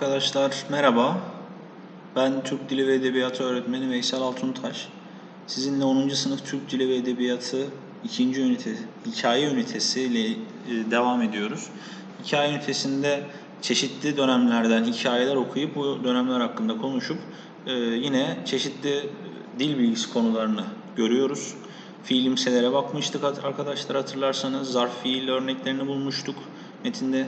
Arkadaşlar merhaba. Ben Türk Dili ve Edebiyatı öğretmeni Veysel Altuntaş. Sizinle 10. sınıf Türk Dili ve Edebiyatı 2. ünite, hikaye ünitesi ile e, devam ediyoruz. Hikaye ünitesinde çeşitli dönemlerden hikayeler okuyup bu dönemler hakkında konuşup e, yine çeşitli dil bilgisi konularını görüyoruz. Fiilimselere bakmıştık arkadaşlar hatırlarsanız. Zarf fiil örneklerini bulmuştuk metinde.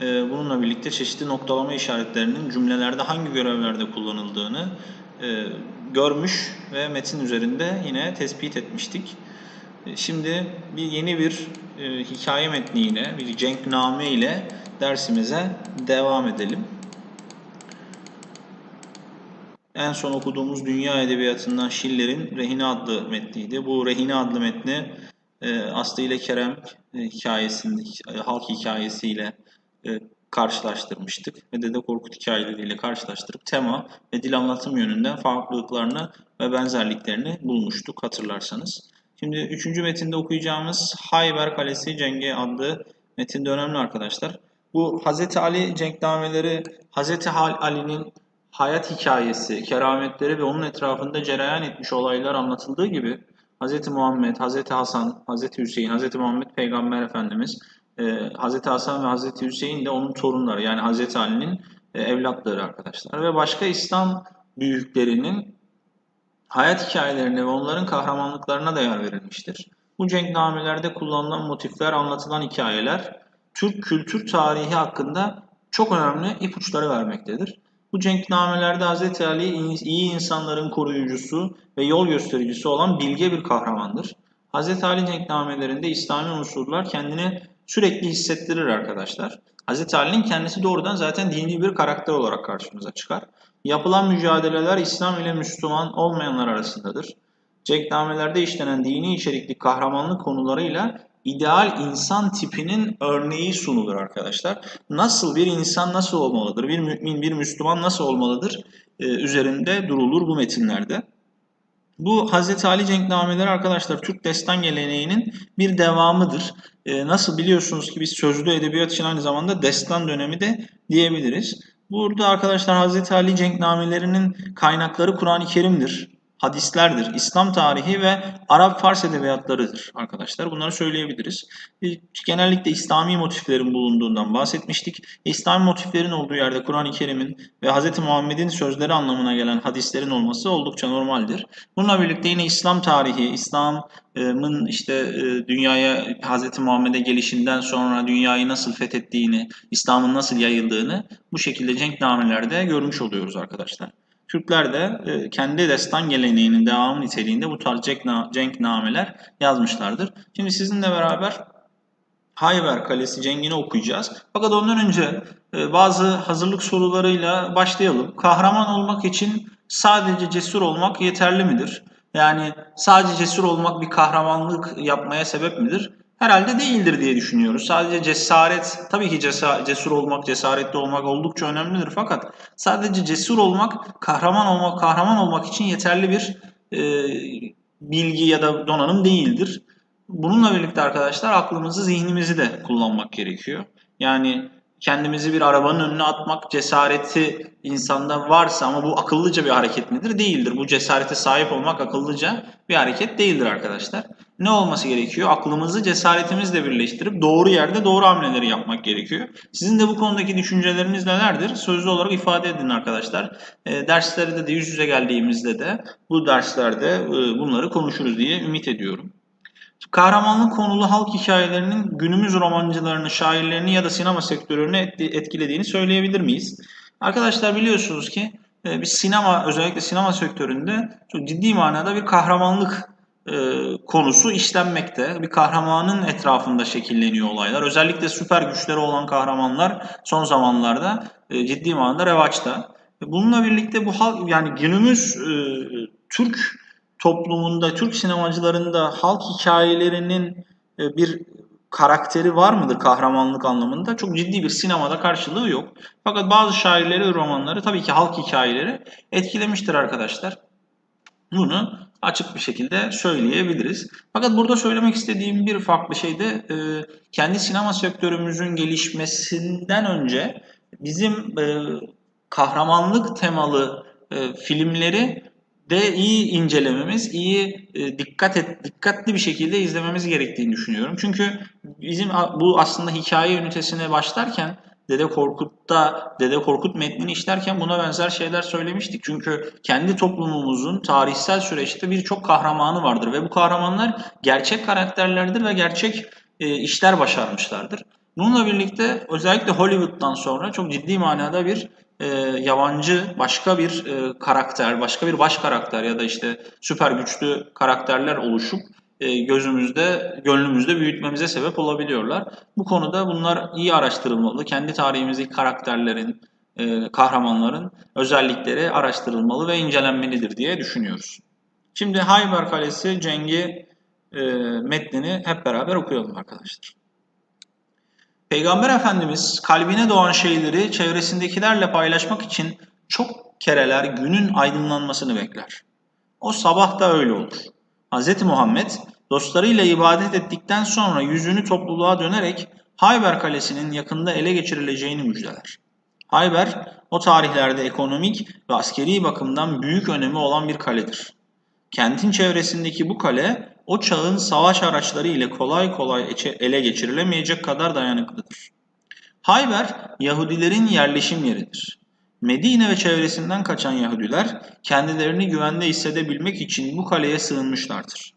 Ee, bununla birlikte çeşitli noktalama işaretlerinin cümlelerde hangi görevlerde kullanıldığını e, görmüş ve metin üzerinde yine tespit etmiştik. E, şimdi bir yeni bir e, hikaye metniyle, bir cenkname ile dersimize devam edelim. En son okuduğumuz Dünya Edebiyatı'ndan Schiller'in Rehine adlı metniydi. Bu Rehine adlı metni Aslı ile Kerem hikayesinde, halk hikayesiyle e, karşılaştırmıştık ve Dede Korkut hikayeleriyle karşılaştırıp tema ve dil anlatım yönünden farklılıklarını ve benzerliklerini bulmuştuk hatırlarsanız. Şimdi üçüncü metinde okuyacağımız Hayber Kalesi Cengi adlı metinde önemli arkadaşlar. Bu Hz. Ali cenknameleri Hz. Ali'nin hayat hikayesi, kerametleri ve onun etrafında cereyan etmiş olaylar anlatıldığı gibi Hz. Muhammed, Hz. Hasan, Hz. Hüseyin, Hz. Muhammed Peygamber Efendimiz e, Hazreti Hasan ve Hazreti Hüseyin de onun torunları yani Hazreti Ali'nin e, evlatları arkadaşlar. Ve başka İslam büyüklerinin hayat hikayelerine ve onların kahramanlıklarına da yer verilmiştir. Bu cenknamelerde kullanılan motifler, anlatılan hikayeler Türk kültür tarihi hakkında çok önemli ipuçları vermektedir. Bu cenknamelerde Hz. Ali iyi insanların koruyucusu ve yol göstericisi olan bilge bir kahramandır. Hz. Ali cenknamelerinde İslami unsurlar kendini sürekli hissettirir arkadaşlar. Hz. Ali'nin kendisi doğrudan zaten dini bir karakter olarak karşımıza çıkar. Yapılan mücadeleler İslam ile Müslüman olmayanlar arasındadır. Cenknamelerde işlenen dini içerikli kahramanlık konularıyla ideal insan tipinin örneği sunulur arkadaşlar. Nasıl bir insan nasıl olmalıdır, bir mümin, bir Müslüman nasıl olmalıdır ee, üzerinde durulur bu metinlerde. Bu Hazreti Ali cenknameleri arkadaşlar Türk destan geleneğinin bir devamıdır. Ee, nasıl biliyorsunuz ki biz sözlü edebiyat için aynı zamanda destan dönemi de diyebiliriz. Burada arkadaşlar Hazreti Ali cenknamelerinin kaynakları Kur'an-ı Kerim'dir hadislerdir. İslam tarihi ve Arap Fars edebiyatlarıdır arkadaşlar. Bunları söyleyebiliriz. Genellikle İslami motiflerin bulunduğundan bahsetmiştik. İslami motiflerin olduğu yerde Kur'an-ı Kerim'in ve Hz. Muhammed'in sözleri anlamına gelen hadislerin olması oldukça normaldir. Bununla birlikte yine İslam tarihi, İslam'ın işte e, dünyaya Hz. Muhammed'e gelişinden sonra dünyayı nasıl fethettiğini, İslam'ın nasıl yayıldığını bu şekilde cenknamelerde görmüş oluyoruz arkadaşlar. Türkler de e, kendi destan geleneğinin devamı niteliğinde bu tarz cenknameler yazmışlardır. Şimdi sizinle beraber Hayber Kalesi cengini okuyacağız. Fakat ondan önce e, bazı hazırlık sorularıyla başlayalım. Kahraman olmak için sadece cesur olmak yeterli midir? Yani sadece cesur olmak bir kahramanlık yapmaya sebep midir? Herhalde değildir diye düşünüyoruz. Sadece cesaret, tabii ki cesur olmak, cesaretli olmak oldukça önemlidir. Fakat sadece cesur olmak, kahraman olmak, kahraman olmak için yeterli bir e, bilgi ya da donanım değildir. Bununla birlikte arkadaşlar aklımızı, zihnimizi de kullanmak gerekiyor. Yani kendimizi bir arabanın önüne atmak cesareti insanda varsa ama bu akıllıca bir hareket midir? Değildir. Bu cesarete sahip olmak akıllıca bir hareket değildir arkadaşlar. Ne olması gerekiyor? Aklımızı cesaretimizle birleştirip doğru yerde doğru hamleleri yapmak gerekiyor. Sizin de bu konudaki düşünceleriniz nelerdir? Sözlü olarak ifade edin arkadaşlar. E, derslerde de yüz yüze geldiğimizde de bu derslerde e, bunları konuşuruz diye ümit ediyorum. Kahramanlık konulu halk hikayelerinin günümüz romancılarını, şairlerini ya da sinema sektörünü etkilediğini söyleyebilir miyiz? Arkadaşlar biliyorsunuz ki e, bir sinema, özellikle sinema sektöründe çok ciddi manada bir kahramanlık e, konusu işlenmekte. Bir kahramanın etrafında şekilleniyor olaylar. Özellikle süper güçleri olan kahramanlar son zamanlarda e, ciddi manada revaçta. Bununla birlikte bu halk yani günümüz Türk toplumunda, Türk sinemacılarında halk hikayelerinin e, bir karakteri var mıdır kahramanlık anlamında? Çok ciddi bir sinemada karşılığı yok. Fakat bazı şairleri romanları tabii ki halk hikayeleri etkilemiştir arkadaşlar. Bunu açık bir şekilde söyleyebiliriz. Fakat burada söylemek istediğim bir farklı şey de e, kendi sinema sektörümüzün gelişmesinden önce bizim e, kahramanlık temalı e, filmleri de iyi incelememiz, iyi e, dikkat et, dikkatli bir şekilde izlememiz gerektiğini düşünüyorum. Çünkü bizim bu aslında hikaye ünitesine başlarken Dede Korkut'ta Dede Korkut metnini işlerken buna benzer şeyler söylemiştik. Çünkü kendi toplumumuzun tarihsel süreçte birçok kahramanı vardır ve bu kahramanlar gerçek karakterlerdir ve gerçek e, işler başarmışlardır. Bununla birlikte özellikle Hollywood'dan sonra çok ciddi manada bir e, yabancı başka bir e, karakter, başka bir baş karakter ya da işte süper güçlü karakterler oluşup gözümüzde, gönlümüzde büyütmemize sebep olabiliyorlar. Bu konuda bunlar iyi araştırılmalı. Kendi tarihimizdeki karakterlerin, e, kahramanların özellikleri araştırılmalı ve incelenmelidir diye düşünüyoruz. Şimdi Hayber Kalesi Cengi e, metnini hep beraber okuyalım arkadaşlar. Peygamber Efendimiz kalbine doğan şeyleri çevresindekilerle paylaşmak için çok kereler günün aydınlanmasını bekler. O sabah da öyle olur. Hz. Muhammed dostlarıyla ibadet ettikten sonra yüzünü topluluğa dönerek Hayber Kalesi'nin yakında ele geçirileceğini müjdeler. Hayber, o tarihlerde ekonomik ve askeri bakımdan büyük önemi olan bir kaledir. Kentin çevresindeki bu kale, o çağın savaş araçları ile kolay kolay ele geçirilemeyecek kadar dayanıklıdır. Hayber, Yahudilerin yerleşim yeridir. Medine ve çevresinden kaçan Yahudiler kendilerini güvende hissedebilmek için bu kaleye sığınmışlardır.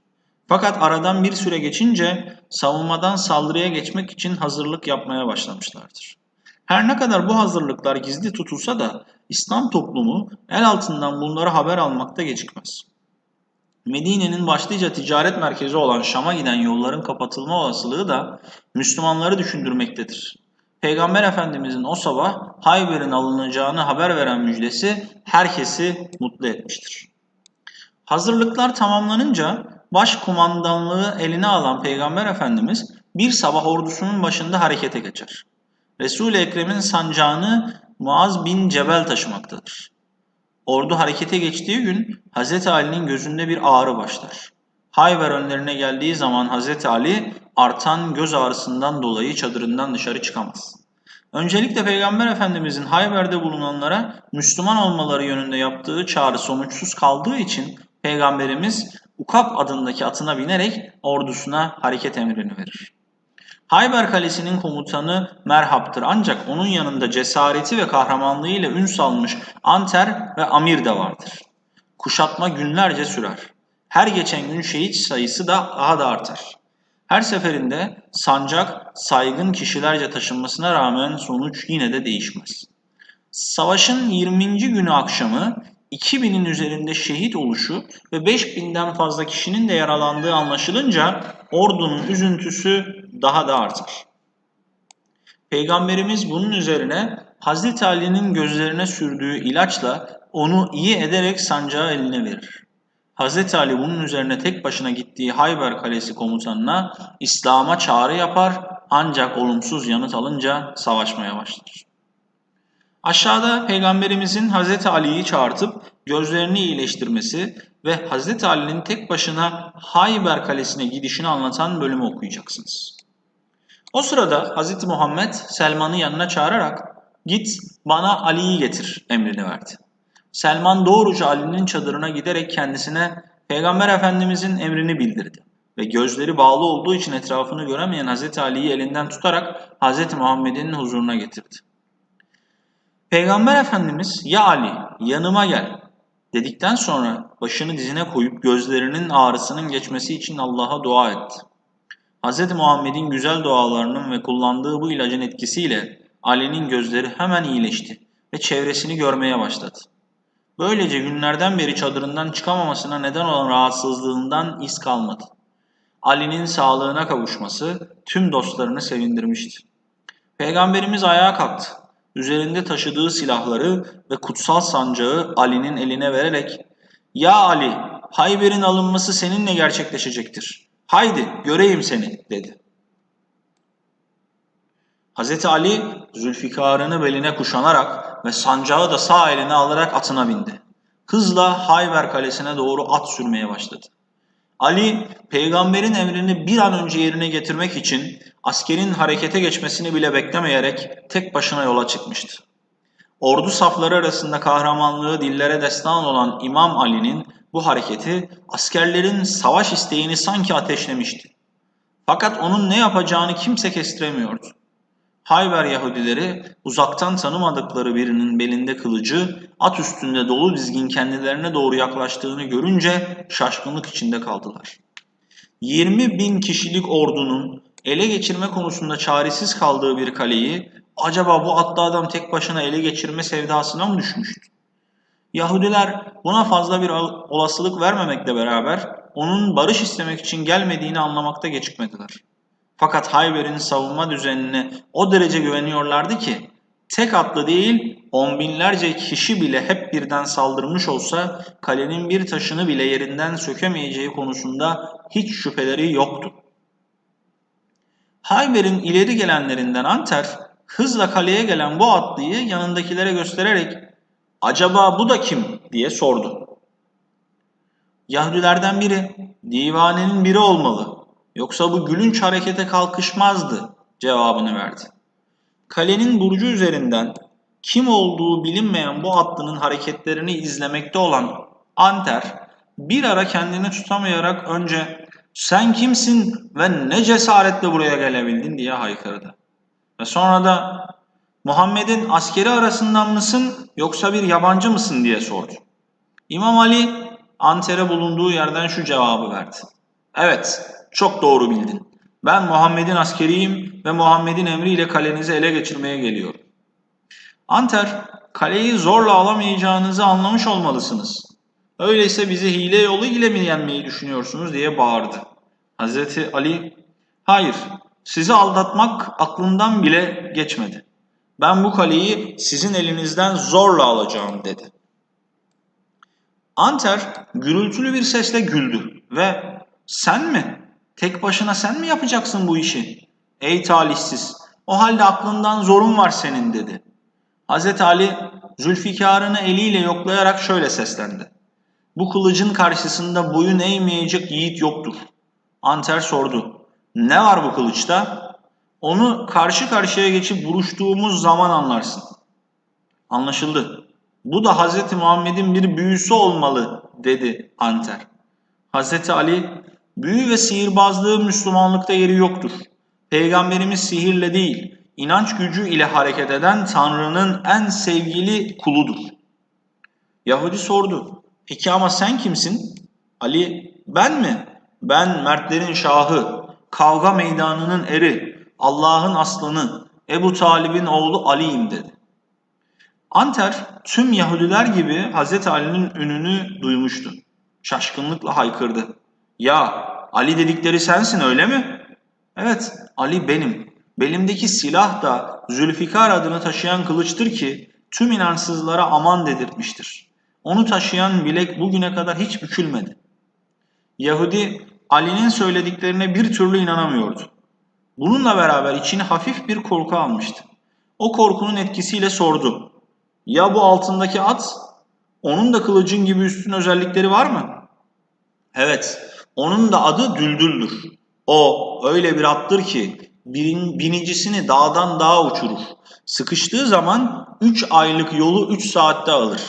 Fakat aradan bir süre geçince savunmadan saldırıya geçmek için hazırlık yapmaya başlamışlardır. Her ne kadar bu hazırlıklar gizli tutulsa da İslam toplumu el altından bunları haber almakta gecikmez. Medine'nin başlıca ticaret merkezi olan Şam'a giden yolların kapatılma olasılığı da Müslümanları düşündürmektedir. Peygamber Efendimizin o sabah Hayber'in alınacağını haber veren müjdesi herkesi mutlu etmiştir. Hazırlıklar tamamlanınca baş kumandanlığı eline alan Peygamber Efendimiz bir sabah ordusunun başında harekete geçer. Resul-i Ekrem'in sancağını Muaz bin Cebel taşımaktadır. Ordu harekete geçtiği gün Hz. Ali'nin gözünde bir ağrı başlar. Hayber önlerine geldiği zaman Hz. Ali artan göz ağrısından dolayı çadırından dışarı çıkamaz. Öncelikle Peygamber Efendimizin Hayber'de bulunanlara Müslüman olmaları yönünde yaptığı çağrı sonuçsuz kaldığı için Peygamberimiz Ukap adındaki atına binerek ordusuna hareket emrini verir. Hayber Kalesi'nin komutanı Merhab'tır ancak onun yanında cesareti ve kahramanlığı ile ün salmış Anter ve Amir de vardır. Kuşatma günlerce sürer. Her geçen gün şehit sayısı da daha da artar. Her seferinde sancak saygın kişilerce taşınmasına rağmen sonuç yine de değişmez. Savaşın 20. günü akşamı 2000'in üzerinde şehit oluşu ve 5000'den fazla kişinin de yaralandığı anlaşılınca ordunun üzüntüsü daha da artar. Peygamberimiz bunun üzerine Hazreti Ali'nin gözlerine sürdüğü ilaçla onu iyi ederek sancağı eline verir. Hazreti Ali bunun üzerine tek başına gittiği Hayber Kalesi komutanına İslam'a çağrı yapar ancak olumsuz yanıt alınca savaşmaya başlar. Aşağıda Peygamberimizin Hazreti Ali'yi çağırtıp gözlerini iyileştirmesi ve Hazreti Ali'nin tek başına Hayber Kalesi'ne gidişini anlatan bölümü okuyacaksınız. O sırada Hazreti Muhammed Selman'ı yanına çağırarak git bana Ali'yi getir emrini verdi. Selman doğruca Ali'nin çadırına giderek kendisine Peygamber Efendimizin emrini bildirdi ve gözleri bağlı olduğu için etrafını göremeyen Hazreti Ali'yi elinden tutarak Hazreti Muhammed'in huzuruna getirdi. Peygamber Efendimiz ya Ali yanıma gel dedikten sonra başını dizine koyup gözlerinin ağrısının geçmesi için Allah'a dua etti. Hz. Muhammed'in güzel dualarının ve kullandığı bu ilacın etkisiyle Ali'nin gözleri hemen iyileşti ve çevresini görmeye başladı. Böylece günlerden beri çadırından çıkamamasına neden olan rahatsızlığından iz kalmadı. Ali'nin sağlığına kavuşması tüm dostlarını sevindirmişti. Peygamberimiz ayağa kalktı üzerinde taşıdığı silahları ve kutsal sancağı Ali'nin eline vererek ''Ya Ali, Hayber'in alınması seninle gerçekleşecektir. Haydi göreyim seni.'' dedi. Hz. Ali Zülfikar'ını beline kuşanarak ve sancağı da sağ eline alarak atına bindi. Hızla Hayber kalesine doğru at sürmeye başladı. Ali, peygamberin emrini bir an önce yerine getirmek için askerin harekete geçmesini bile beklemeyerek tek başına yola çıkmıştı. Ordu safları arasında kahramanlığı dillere destan olan İmam Ali'nin bu hareketi askerlerin savaş isteğini sanki ateşlemişti. Fakat onun ne yapacağını kimse kestiremiyordu. Hayber Yahudileri uzaktan tanımadıkları birinin belinde kılıcı, at üstünde dolu dizgin kendilerine doğru yaklaştığını görünce şaşkınlık içinde kaldılar. 20 bin kişilik ordunun ele geçirme konusunda çaresiz kaldığı bir kaleyi acaba bu atlı adam tek başına ele geçirme sevdasına mı düşmüştü? Yahudiler buna fazla bir olasılık vermemekle beraber onun barış istemek için gelmediğini anlamakta gecikmediler. Fakat Hayber'in savunma düzenine o derece güveniyorlardı ki tek atlı değil on binlerce kişi bile hep birden saldırmış olsa kalenin bir taşını bile yerinden sökemeyeceği konusunda hiç şüpheleri yoktu. Hayber'in ileri gelenlerinden Anter hızla kaleye gelen bu atlıyı yanındakilere göstererek acaba bu da kim diye sordu. Yahudilerden biri divanenin biri olmalı Yoksa bu gülünç harekete kalkışmazdı cevabını verdi. Kalenin burcu üzerinden kim olduğu bilinmeyen bu atlının hareketlerini izlemekte olan Anter bir ara kendini tutamayarak önce sen kimsin ve ne cesaretle buraya gelebildin diye haykırdı. Ve sonra da Muhammed'in askeri arasından mısın yoksa bir yabancı mısın diye sordu. İmam Ali Anter'e bulunduğu yerden şu cevabı verdi. Evet, çok doğru bildin. Ben Muhammed'in askeriyim ve Muhammed'in emriyle kalenizi ele geçirmeye geliyorum. Anter, kaleyi zorla alamayacağınızı anlamış olmalısınız. Öyleyse bizi hile yolu ile mi yenmeyi düşünüyorsunuz diye bağırdı. Hazreti Ali, hayır sizi aldatmak aklımdan bile geçmedi. Ben bu kaleyi sizin elinizden zorla alacağım dedi. Anter gürültülü bir sesle güldü ve sen mi Tek başına sen mi yapacaksın bu işi? Ey talihsiz, o halde aklından zorun var senin dedi. Hz. Ali Zülfikar'ını eliyle yoklayarak şöyle seslendi. Bu kılıcın karşısında boyun eğmeyecek yiğit yoktur. Anter sordu. Ne var bu kılıçta? Onu karşı karşıya geçip vuruştuğumuz zaman anlarsın. Anlaşıldı. Bu da Hz. Muhammed'in bir büyüsü olmalı dedi Anter. Hz. Ali Büyü ve sihirbazlığı Müslümanlıkta yeri yoktur. Peygamberimiz sihirle değil, inanç gücü ile hareket eden Tanrı'nın en sevgili kuludur. Yahudi sordu. Peki ama sen kimsin? Ali, ben mi? Ben mertlerin şahı, kavga meydanının eri, Allah'ın aslanı, Ebu Talib'in oğlu Ali'yim dedi. Anter tüm Yahudiler gibi Hz. Ali'nin ününü duymuştu. Şaşkınlıkla haykırdı. Ya Ali dedikleri sensin öyle mi? Evet Ali benim. Belimdeki silah da Zülfikar adını taşıyan kılıçtır ki tüm inansızlara aman dedirtmiştir. Onu taşıyan bilek bugüne kadar hiç bükülmedi. Yahudi Ali'nin söylediklerine bir türlü inanamıyordu. Bununla beraber içini hafif bir korku almıştı. O korkunun etkisiyle sordu. Ya bu altındaki at? Onun da kılıcın gibi üstün özellikleri var mı? Evet, onun da adı Düldül'dür. O öyle bir attır ki bin, binicisini dağdan dağa uçurur. Sıkıştığı zaman 3 aylık yolu 3 saatte alır.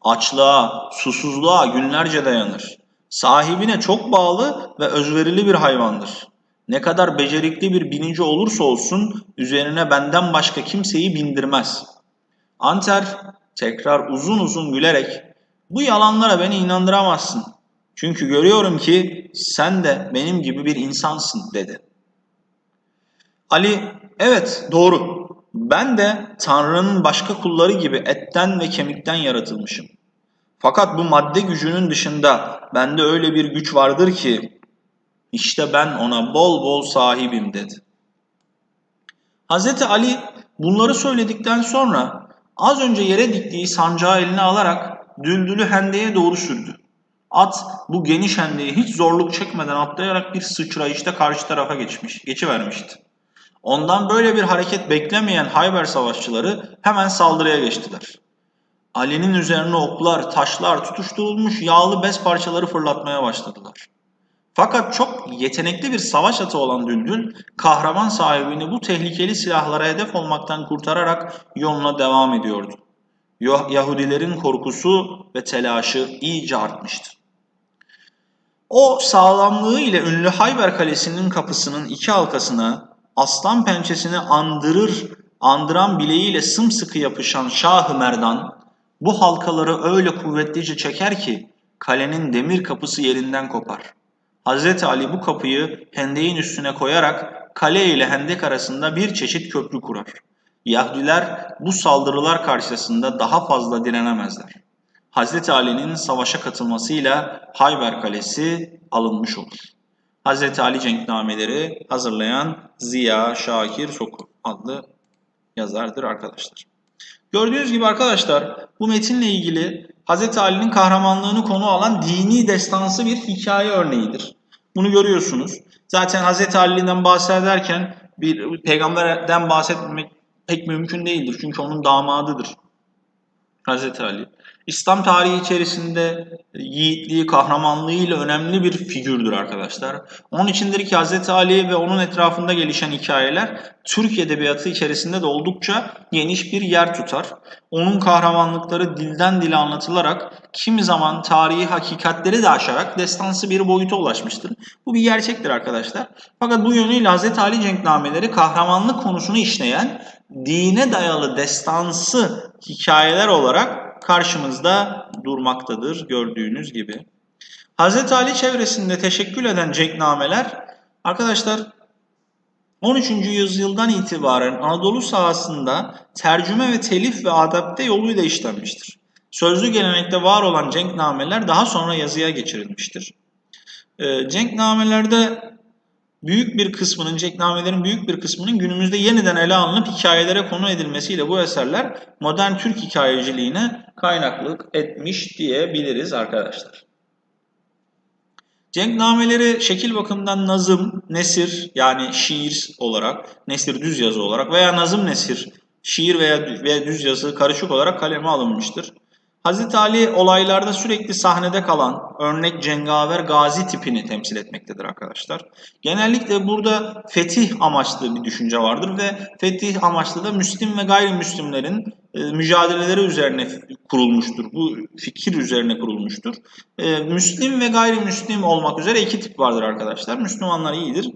Açlığa, susuzluğa günlerce dayanır. Sahibine çok bağlı ve özverili bir hayvandır. Ne kadar becerikli bir binici olursa olsun üzerine benden başka kimseyi bindirmez. Anter tekrar uzun uzun gülerek bu yalanlara beni inandıramazsın. Çünkü görüyorum ki sen de benim gibi bir insansın dedi. Ali evet doğru. Ben de Tanrı'nın başka kulları gibi etten ve kemikten yaratılmışım. Fakat bu madde gücünün dışında bende öyle bir güç vardır ki işte ben ona bol bol sahibim dedi. Hz. Ali bunları söyledikten sonra az önce yere diktiği sancağı eline alarak düldülü hendeye doğru sürdü. At bu geniş hendeyi hiç zorluk çekmeden atlayarak bir sıçrayışta karşı tarafa geçmiş, geçivermişti. Ondan böyle bir hareket beklemeyen Hayber savaşçıları hemen saldırıya geçtiler. Ali'nin üzerine oklar, taşlar, tutuşturulmuş yağlı bez parçaları fırlatmaya başladılar. Fakat çok yetenekli bir savaş atı olan Düldül, kahraman sahibini bu tehlikeli silahlara hedef olmaktan kurtararak yoluna devam ediyordu. Yahudilerin korkusu ve telaşı iyice artmıştı. O sağlamlığı ile ünlü Hayber Kalesi'nin kapısının iki halkasına aslan pençesini andırır, andıran bileğiyle sımsıkı yapışan Şah-ı Merdan bu halkaları öyle kuvvetlice çeker ki kalenin demir kapısı yerinden kopar. Hazreti Ali bu kapıyı hendeğin üstüne koyarak kale ile hendek arasında bir çeşit köprü kurar. Yahudiler bu saldırılar karşısında daha fazla direnemezler. Hazreti Ali'nin savaşa katılmasıyla Hayber Kalesi alınmış olur. Hazreti Ali cenknameleri hazırlayan Ziya Şakir Sokur adlı yazardır arkadaşlar. Gördüğünüz gibi arkadaşlar bu metinle ilgili Hazreti Ali'nin kahramanlığını konu alan dini destansı bir hikaye örneğidir. Bunu görüyorsunuz. Zaten Hazreti Ali'den bahsederken bir peygamberden bahsetmek pek mümkün değildir. Çünkü onun damadıdır. Hazreti Ali. İslam tarihi içerisinde yiğitliği, kahramanlığıyla önemli bir figürdür arkadaşlar. Onun içindir ki Hz. Ali ve onun etrafında gelişen hikayeler Türk Edebiyatı içerisinde de oldukça geniş bir yer tutar. Onun kahramanlıkları dilden dile anlatılarak kimi zaman tarihi hakikatleri de aşarak destansı bir boyuta ulaşmıştır. Bu bir gerçektir arkadaşlar. Fakat bu yönüyle Hz. Ali cenknameleri kahramanlık konusunu işleyen dine dayalı destansı hikayeler olarak karşımızda durmaktadır gördüğünüz gibi. Hz. Ali çevresinde teşekkül eden cenknameler arkadaşlar 13. yüzyıldan itibaren Anadolu sahasında tercüme ve telif ve adapte yoluyla işlenmiştir. Sözlü gelenekte var olan cenknameler daha sonra yazıya geçirilmiştir. Ee, cenknamelerde büyük bir kısmının, ceknamelerin büyük bir kısmının günümüzde yeniden ele alınıp hikayelere konu edilmesiyle bu eserler modern Türk hikayeciliğine kaynaklık etmiş diyebiliriz arkadaşlar. Cenknameleri şekil bakımından nazım, nesir yani şiir olarak, nesir düz yazı olarak veya nazım nesir, şiir veya düz yazı karışık olarak kaleme alınmıştır. Hazreti Ali olaylarda sürekli sahnede kalan örnek cengaver gazi tipini temsil etmektedir arkadaşlar. Genellikle burada fetih amaçlı bir düşünce vardır ve fetih amaçlı da Müslim ve gayrimüslimlerin e, mücadeleleri üzerine kurulmuştur. Bu fikir üzerine kurulmuştur. E, Müslim ve gayrimüslim olmak üzere iki tip vardır arkadaşlar. Müslümanlar iyidir,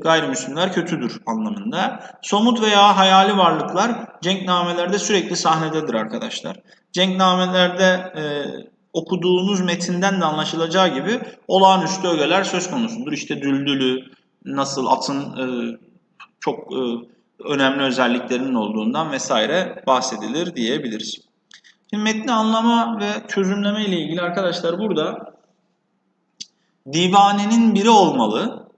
gayrimüslimler kötüdür anlamında. Somut veya hayali varlıklar cenknamelerde sürekli sahnededir arkadaşlar. Cenknamelerde e, okuduğunuz metinden de anlaşılacağı gibi olağanüstü ögeler söz konusudur. İşte düldülü, nasıl atın e, çok e, önemli özelliklerinin olduğundan vesaire bahsedilir diyebiliriz. Şimdi metni anlama ve çözümleme ile ilgili arkadaşlar burada divanenin biri olmalı.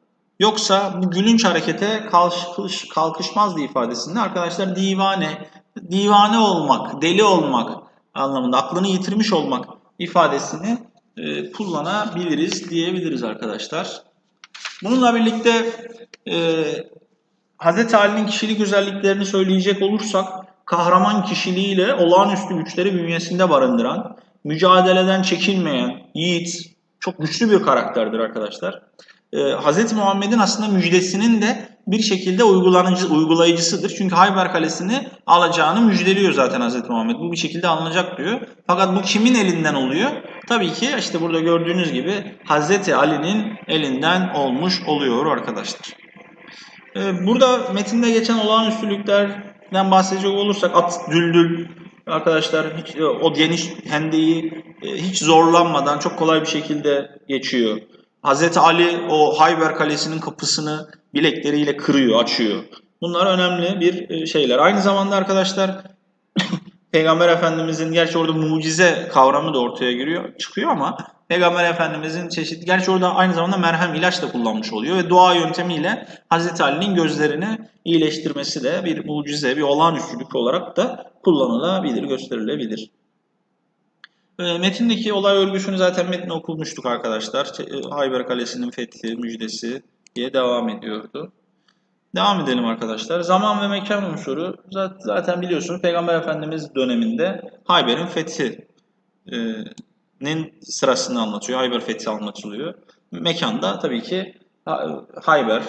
Yoksa bu gülünç harekete kalkış, kalkışmazdı ifadesinde arkadaşlar divane, divane olmak, deli olmak anlamında aklını yitirmiş olmak ifadesini e, kullanabiliriz diyebiliriz arkadaşlar. Bununla birlikte e, Hz. Ali'nin kişilik özelliklerini söyleyecek olursak kahraman kişiliğiyle olağanüstü güçleri bünyesinde barındıran, mücadeleden çekinmeyen, yiğit, çok güçlü bir karakterdir arkadaşlar. Ee, Hz. Muhammed'in aslında müjdesinin de bir şekilde uygulanıcı, uygulayıcısıdır. Çünkü Hayber Kalesi'ni alacağını müjdeliyor zaten Hz. Muhammed. Bu bir şekilde alınacak diyor. Fakat bu kimin elinden oluyor? Tabii ki işte burada gördüğünüz gibi Hz. Ali'nin elinden olmuş oluyor arkadaşlar. Ee, burada metinde geçen olağanüstülüklerden bahsedecek olursak at düldül arkadaşlar hiç, o geniş hendeyi e, hiç zorlanmadan çok kolay bir şekilde geçiyor. Hz. Ali o Hayber Kalesi'nin kapısını bilekleriyle kırıyor, açıyor. Bunlar önemli bir e, şeyler. Aynı zamanda arkadaşlar Peygamber Efendimizin gerçi orada mucize kavramı da ortaya giriyor, çıkıyor ama Peygamber Efendimizin çeşitli, gerçi orada aynı zamanda merhem ilaç da kullanmış oluyor ve dua yöntemiyle Hazreti Ali'nin gözlerini iyileştirmesi de bir mucize, bir olağanüstülük olarak da kullanılabilir, gösterilebilir. E, metindeki olay örgüsünü zaten metni okumuştuk arkadaşlar. E, Hayber Kalesi'nin fethi, müjdesi diye devam ediyordu. Devam edelim arkadaşlar. Zaman ve mekan unsuru zaten biliyorsunuz Peygamber Efendimiz döneminde Hayber'in fethinin sırasını anlatıyor. Hayber fethi anlatılıyor. Mekanda tabii ki Hayber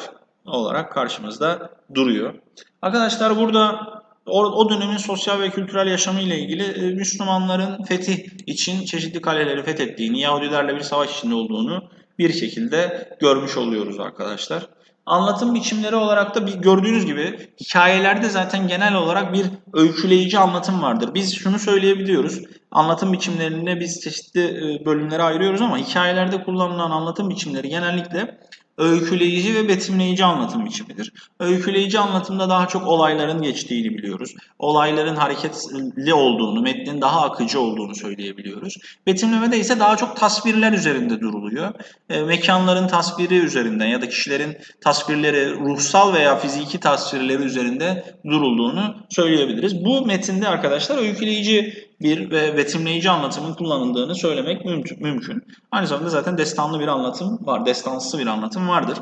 olarak karşımızda duruyor. Arkadaşlar burada o, dönemin sosyal ve kültürel yaşamı ile ilgili e, Müslümanların fetih için çeşitli kaleleri fethettiğini, Yahudilerle bir savaş içinde olduğunu bir şekilde görmüş oluyoruz arkadaşlar. Anlatım biçimleri olarak da bir gördüğünüz gibi hikayelerde zaten genel olarak bir öyküleyici anlatım vardır. Biz şunu söyleyebiliyoruz. Anlatım biçimlerine biz çeşitli e, bölümlere ayırıyoruz ama hikayelerde kullanılan anlatım biçimleri genellikle öyküleyici ve betimleyici anlatım biçimidir. Öyküleyici anlatımda daha çok olayların geçtiğini biliyoruz. Olayların hareketli olduğunu, metnin daha akıcı olduğunu söyleyebiliyoruz. Betimlemede ise daha çok tasvirler üzerinde duruluyor. E, mekanların tasviri üzerinden ya da kişilerin tasvirleri, ruhsal veya fiziki tasvirleri üzerinde durulduğunu söyleyebiliriz. Bu metinde arkadaşlar öyküleyici bir ve betimleyici anlatımın kullanıldığını söylemek mümkün. Aynı zamanda zaten destanlı bir anlatım var, destansı bir anlatım vardır.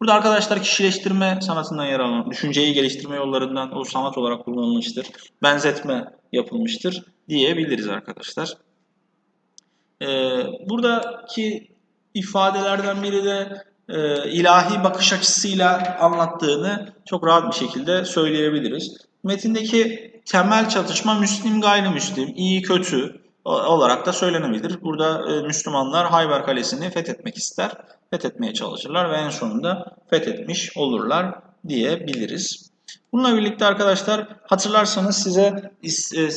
Burada arkadaşlar kişileştirme sanatından yer alan, düşünceyi geliştirme yollarından o sanat olarak kullanılmıştır. Benzetme yapılmıştır diyebiliriz arkadaşlar. Ee, buradaki ifadelerden biri de e, ilahi bakış açısıyla anlattığını çok rahat bir şekilde söyleyebiliriz. Metindeki temel çatışma Müslim gayrimüslim, iyi kötü olarak da söylenebilir. Burada e, Müslümanlar Hayber Kalesi'ni fethetmek ister, fethetmeye çalışırlar ve en sonunda fethetmiş olurlar diyebiliriz. Bununla birlikte arkadaşlar hatırlarsanız size e,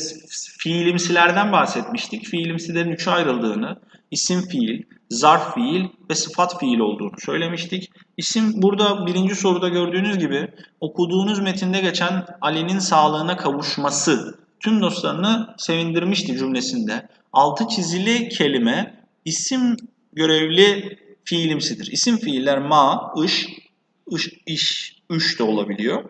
fiilimsilerden bahsetmiştik. Fiilimsilerin üçe ayrıldığını, isim fiil, zarf fiil ve sıfat fiil olduğunu söylemiştik. İsim burada birinci soruda gördüğünüz gibi okuduğunuz metinde geçen Ali'nin sağlığına kavuşması tüm dostlarını sevindirmişti cümlesinde. Altı çizili kelime isim görevli fiilimsidir. İsim fiiller ma, ış, ış, iş, üş de olabiliyor.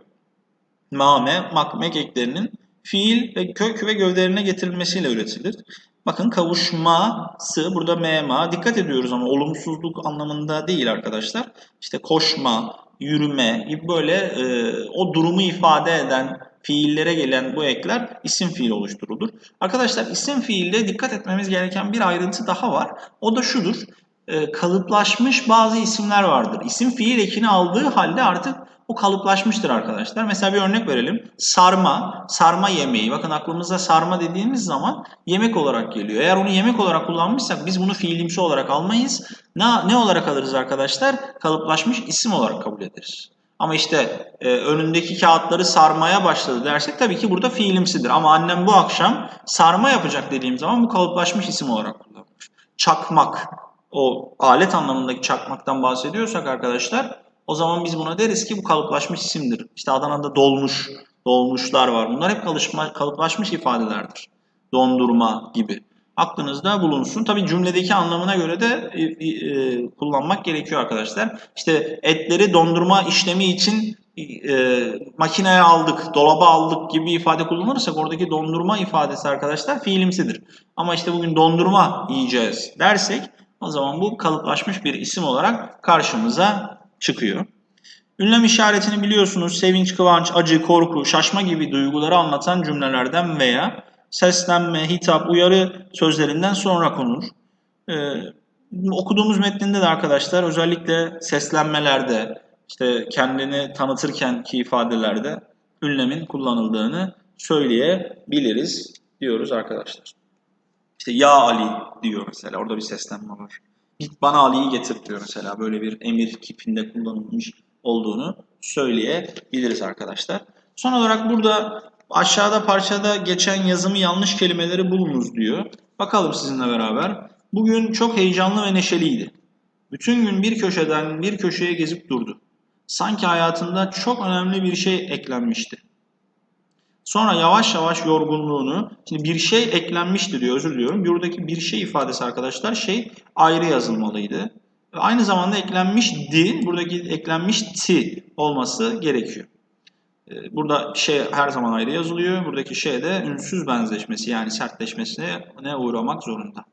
Mame, makmek eklerinin fiil ve kök ve gövdelerine getirilmesiyle üretilir. Bakın kavuşması burada mema. Dikkat ediyoruz ama olumsuzluk anlamında değil arkadaşlar. İşte koşma, yürüme gibi böyle e, o durumu ifade eden fiillere gelen bu ekler isim fiil oluşturulur. Arkadaşlar isim fiilde dikkat etmemiz gereken bir ayrıntı daha var. O da şudur. E, kalıplaşmış bazı isimler vardır. İsim fiil ekini aldığı halde artık bu kalıplaşmıştır arkadaşlar. Mesela bir örnek verelim. Sarma, sarma yemeği. Bakın aklımıza sarma dediğimiz zaman yemek olarak geliyor. Eğer onu yemek olarak kullanmışsak biz bunu fiilimsi olarak almayız. Ne, ne olarak alırız arkadaşlar? Kalıplaşmış isim olarak kabul ederiz. Ama işte e, önündeki kağıtları sarmaya başladı dersek tabii ki burada fiilimsidir. Ama annem bu akşam sarma yapacak dediğim zaman bu kalıplaşmış isim olarak kullanılmış. Çakmak, o alet anlamındaki çakmaktan bahsediyorsak arkadaşlar o zaman biz buna deriz ki bu kalıplaşmış isimdir. İşte Adana'da dolmuş, dolmuşlar var. Bunlar hep kalıplaşma, kalıplaşmış ifadelerdir. Dondurma gibi. Aklınızda bulunsun. Tabi cümledeki anlamına göre de e, e, kullanmak gerekiyor arkadaşlar. İşte etleri dondurma işlemi için e, makineye aldık, dolaba aldık gibi ifade kullanırsak oradaki dondurma ifadesi arkadaşlar fiilimsidir. Ama işte bugün dondurma yiyeceğiz dersek o zaman bu kalıplaşmış bir isim olarak karşımıza çıkıyor. Ünlem işaretini biliyorsunuz sevinç, kıvanç, acı, korku, şaşma gibi duyguları anlatan cümlelerden veya seslenme, hitap, uyarı sözlerinden sonra konur. Ee, okuduğumuz metninde de arkadaşlar özellikle seslenmelerde, işte kendini tanıtırken ki ifadelerde ünlemin kullanıldığını söyleyebiliriz diyoruz arkadaşlar. İşte ya Ali diyor mesela orada bir seslenme var. Git bana Ali'yi getir diyor mesela. Böyle bir emir kipinde kullanılmış olduğunu söyleyebiliriz arkadaşlar. Son olarak burada aşağıda parçada geçen yazımı yanlış kelimeleri bulunuz diyor. Bakalım sizinle beraber. Bugün çok heyecanlı ve neşeliydi. Bütün gün bir köşeden bir köşeye gezip durdu. Sanki hayatında çok önemli bir şey eklenmişti. Sonra yavaş yavaş yorgunluğunu, şimdi bir şey eklenmişti diyor özür diliyorum. Buradaki bir şey ifadesi arkadaşlar şey ayrı yazılmalıydı. Aynı zamanda eklenmişti, buradaki eklenmişti olması gerekiyor. Ee, burada şey her zaman ayrı yazılıyor. Buradaki şey de ünsüz benzeşmesi yani sertleşmesine uğramak zorunda.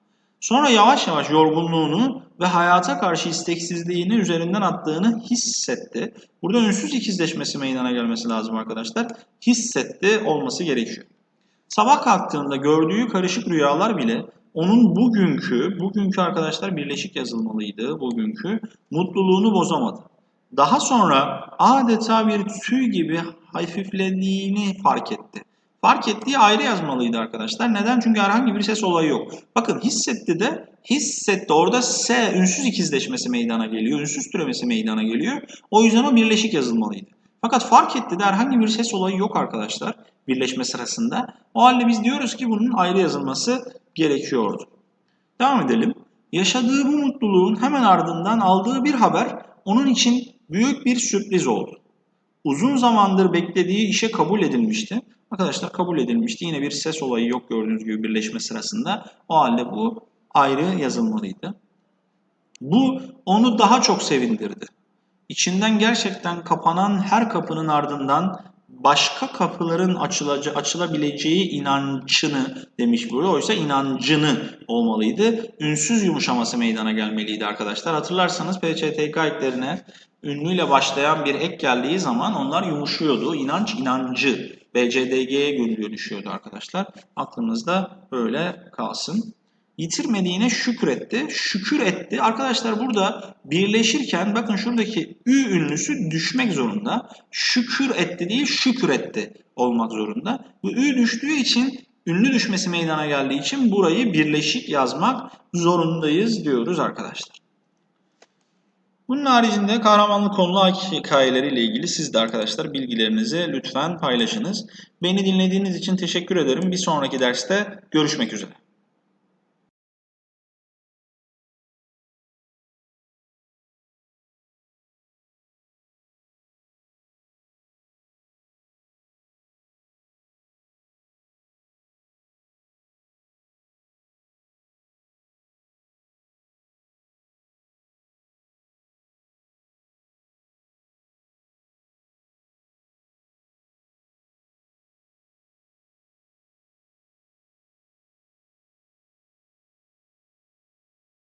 Sonra yavaş yavaş yorgunluğunu ve hayata karşı isteksizliğini üzerinden attığını hissetti. Burada ünsüz ikizleşmesi meydana gelmesi lazım arkadaşlar. Hissetti olması gerekiyor. Sabah kalktığında gördüğü karışık rüyalar bile onun bugünkü, bugünkü arkadaşlar birleşik yazılmalıydı bugünkü, mutluluğunu bozamadı. Daha sonra adeta bir tüy gibi hafiflediğini fark etti. Fark ettiği ayrı yazmalıydı arkadaşlar. Neden? Çünkü herhangi bir ses olayı yok. Bakın hissetti de hissetti orada S ünsüz ikizleşmesi meydana geliyor. Ünsüz türemesi meydana geliyor. O yüzden o birleşik yazılmalıydı. Fakat fark etti de herhangi bir ses olayı yok arkadaşlar birleşme sırasında. O halde biz diyoruz ki bunun ayrı yazılması gerekiyordu. Devam edelim. Yaşadığı bu mutluluğun hemen ardından aldığı bir haber onun için büyük bir sürpriz oldu. Uzun zamandır beklediği işe kabul edilmişti. Arkadaşlar kabul edilmişti. Yine bir ses olayı yok gördüğünüz gibi birleşme sırasında. O halde bu ayrı yazılmalıydı. Bu onu daha çok sevindirdi. İçinden gerçekten kapanan her kapının ardından başka kapıların açılacağı, açılabileceği inancını demiş burada. Oysa inancını olmalıydı. Ünsüz yumuşaması meydana gelmeliydi arkadaşlar. Hatırlarsanız PÇTK eklerine ünlüyle başlayan bir ek geldiği zaman onlar yumuşuyordu. İnanç, inancı. BCDG'ye dönüşüyordu arkadaşlar. Aklınızda böyle kalsın yitirmediğine şükretti. Şükür etti. Arkadaşlar burada birleşirken bakın şuradaki ü ünlüsü düşmek zorunda. Şükür etti değil şükür etti olmak zorunda. Bu ü düştüğü için ünlü düşmesi meydana geldiği için burayı birleşik yazmak zorundayız diyoruz arkadaşlar. Bunun haricinde kahramanlık konulu hikayeleriyle ilgili siz de arkadaşlar bilgilerinizi lütfen paylaşınız. Beni dinlediğiniz için teşekkür ederim. Bir sonraki derste görüşmek üzere.